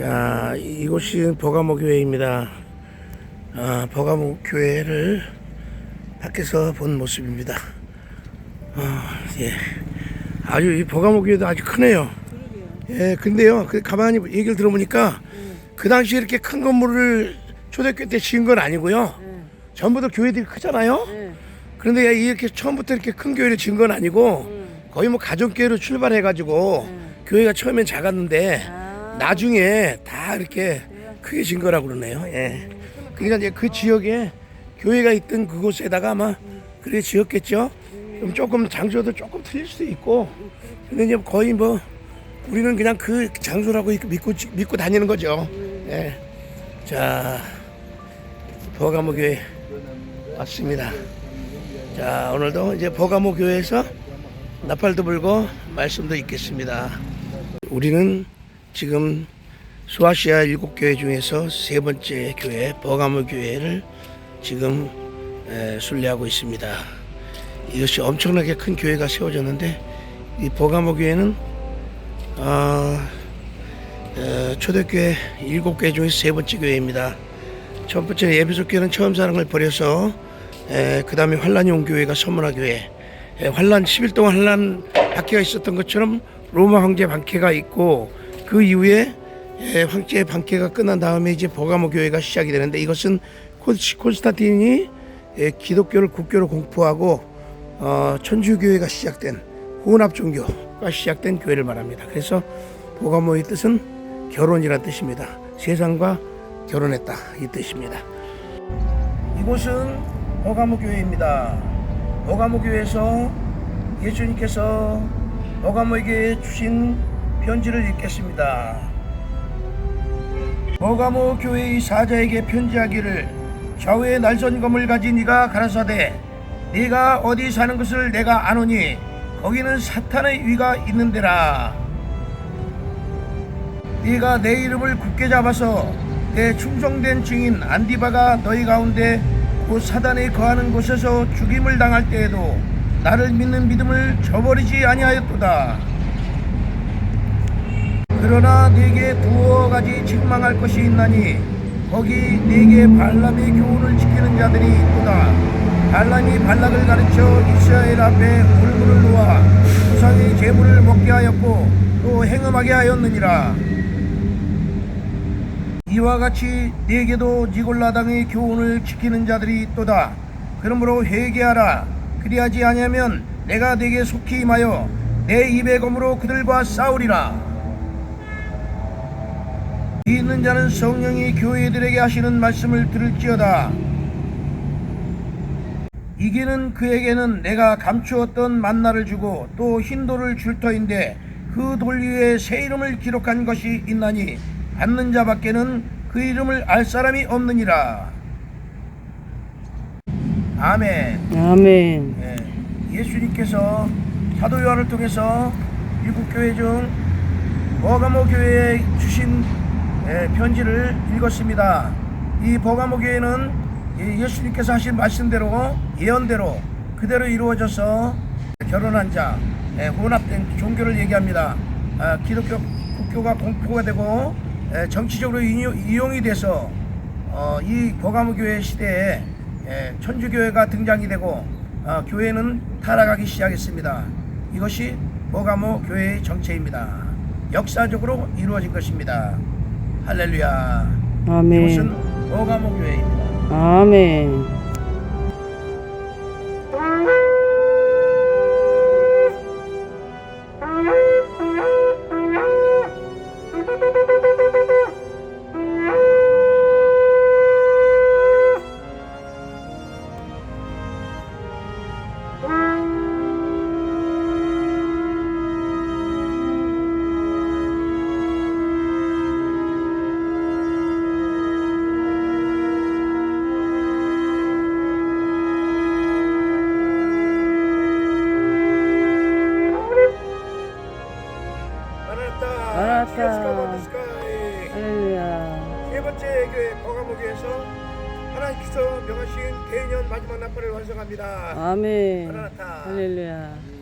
자, 이곳이 버가모 교회입니다. 아, 버가모 교회를 밖에서 본 모습입니다. 아, 예. 아주 이 버가모 교회도 아주 크네요. 예, 근데요, 그 가만히 얘기를 들어보니까 그 당시에 이렇게 큰 건물을 초대교 때 지은 건 아니고요. 전부 다 교회들이 크잖아요. 네. 그런데 이렇게 처음부터 이렇게 큰 교회를 지은 건 아니고 거의 뭐 가정교회로 출발해가지고 교회가 처음엔 작았는데 아, 나중에 다 이렇게 크게 진 거라고 그러네요. 예. 그러니까 이제 그 지역에 교회가 있던 그곳에다가 아마 그래 지었겠죠. 좀 조금 장소도 조금 틀릴 수도 있고. 근데 이제 거의 뭐 우리는 그냥 그 장소라고 믿고 믿고 다니는 거죠. 예. 자, 버가모 교회 왔습니다. 자, 오늘도 이제 버가모 교회에서 나팔도 불고 말씀도 있겠습니다. 우리는 지금 수아시아 일곱 교회 중에서 세 번째 교회 버가모 교회를 지금 에, 순례하고 있습니다. 이것이 엄청나게 큰 교회가 세워졌는데 이 버가모 교회는 어, 어, 초대교회 일곱 교회 중에서 세 번째 교회입니다. 첫 번째 예비소 교회는 처음 사랑을 버려서 그 다음에 환란이 온 교회가 서문화 교회 에, 환란 10일 동안 환란 박해가 있었던 것처럼 로마 황제 박해가 있고 그 이후에 예, 황제 박해가 끝난 다음에 이제 버가모 교회가 시작이 되는데 이것은 콘스- 콘스탄틴이 예, 기독교를 국교로 공포하고 어, 천주교회가 시작된 혼합 종교가 시작된 교회를 말합니다. 그래서 버가모의 뜻은 결혼이라는 뜻입니다. 세상과 결혼했다 이 뜻입니다. 이곳은 버가모 교회입니다. 버가모 교회에서 예수님께서 버가모에게 주신 편지를 읽겠습니다. 버가모 교회의 사자에게 편지하기를 좌우에 날선검을 가진 네가 가라사대 네가 어디 사는 것을 내가 아노니 거기는 사탄의 위가 있는데라 네가 내 이름을 굳게 잡아서 내 충성된 증인 안디바가 너희 가운데 곧 사단이 거하는 곳에서 죽임을 당할 때에도 나를 믿는 믿음을 저버리지 아니하였도다. 그러나 네게 두어 가지 책망할 것이 있나니 거기 네게 발람의 교훈을 지키는 자들이 있도다. 발람이 발락을 가르쳐 이스라엘 앞에 물물을 놓아 우상의 제물을 먹게 하였고 또 행음하게 하였느니라. 이와 같이 네게도 니골라당의 교훈을 지키는 자들이 있도다. 그러므로 회개하라. 그리하지 아니하면 내가 네게 속히 임하여 내 입의 검으로 그들과 싸우리라. 이 있는 자는 성령이 교회들에게 하시는 말씀을 들을지어다. 이기는 그에게는 내가 감추었던 만나를 주고 또 흰돌을 줄 터인데 그 돌 위에 새 이름을 기록한 것이 있나니 받는 자밖에는 그 이름을 알 사람이 없느니라. 아멘. 아멘. 예, 예수님께서 사도 요한을 통해서 일국 교회 중 버가모 교회에 주신 예, 편지를 읽었습니다. 이 버가모 교회는 이 예수님께서 하신 말씀대로 예언대로 그대로 이루어져서 결혼한 자 예, 혼합된 종교를 얘기합니다. 아, 기독교 국교가 공포가 되고 예, 정치적으로 이용- 이용이 돼서 어, 이 버가모 교회 시대에 예, 천주교회가 등장이 되고 어, 교회는 타락하기 시작했습니다. 이것이 버가모 교회의 정체입니다. 역사적으로 이루어진 것입니다. 할렐루야. 아멘. 이것은 버가모 교회입니다. 아멘. 세 번째 교회 버가모 교회에서 하나님께서 명하신 대년 마지막 나팔을 완성합니다. 아멘. 마라나타. 할렐루야.